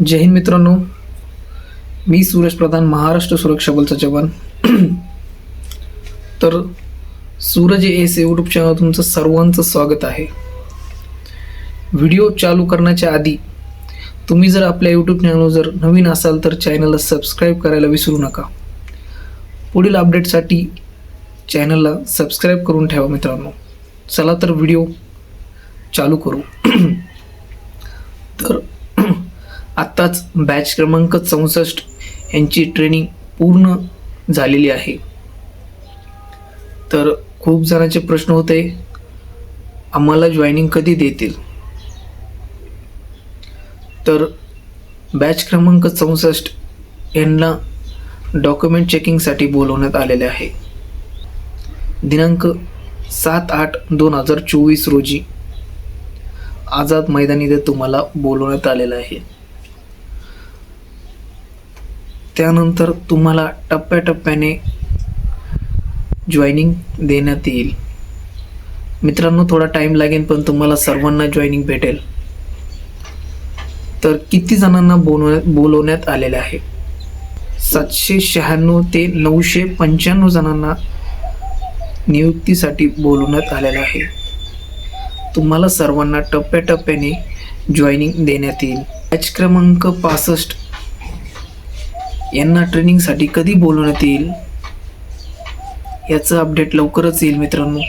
जय हिंद मित्रांनो. मी सुरेश प्रधान महाराष्ट्र सुरक्षा बलचा जवान. तर सूरज एस यूट्यूब चॅनल तुमचं सर्वांचं स्वागत आहे. व्हिडिओ चालू करण्याच्या आधी तुम्ही जर आपल्या यूट्यूब चॅनलवर जर नवीन असाल तर चॅनलला सबस्क्राईब करायला विसरू नका. पुढील अपडेटसाठी चॅनलला सबस्क्राईब करून ठेवा मित्रांनो. चला तर व्हिडिओ चालू करू. आत्ताच बॅच क्रमांक चौसष्ट यांची ट्रेनिंग पूर्ण झालेली आहे. तर खूप जणांचे प्रश्न होते आम्हाला जॉईनिंग कधी देतील? तर बॅच क्रमांक चौसष्ट यांना डॉक्युमेंट चेकिंगसाठी बोलवण्यात आलेले आहे. दिनांक सात आठ दोन हजार चोवीस रोजी आझाद मैदानी इथे तुम्हाला बोलवण्यात आलेलं आहे. त्यानंतर तुम्हाला टप्प्याटप्प्याने जॉईनिंग देण्यात येईल. मित्रांनो थोडा टाईम लागेल पण तुम्हाला सर्वांना जॉईनिंग भेटेल. तर किती जणांना बोलव बोलवण्यात आलेले आहे? सातशे शहाण्णव ते नऊशे पंच्याण्णव जणांना नियुक्तीसाठी बोलवण्यात आलेलं आहे. तुम्हाला सर्वांना टप्प्याटप्प्याने जॉईनिंग देण्यात येईल. बॅच क्रमांक पासष्ट यांना ट्रेनिंगसाठी कधी बोलवण्यात येईल? याचं अपडेट लवकरच येईल मित्रांनो.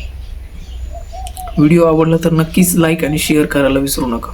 व्हिडिओ आवडला तर नक्कीच लाईक आणि शेअर करायला विसरू नका.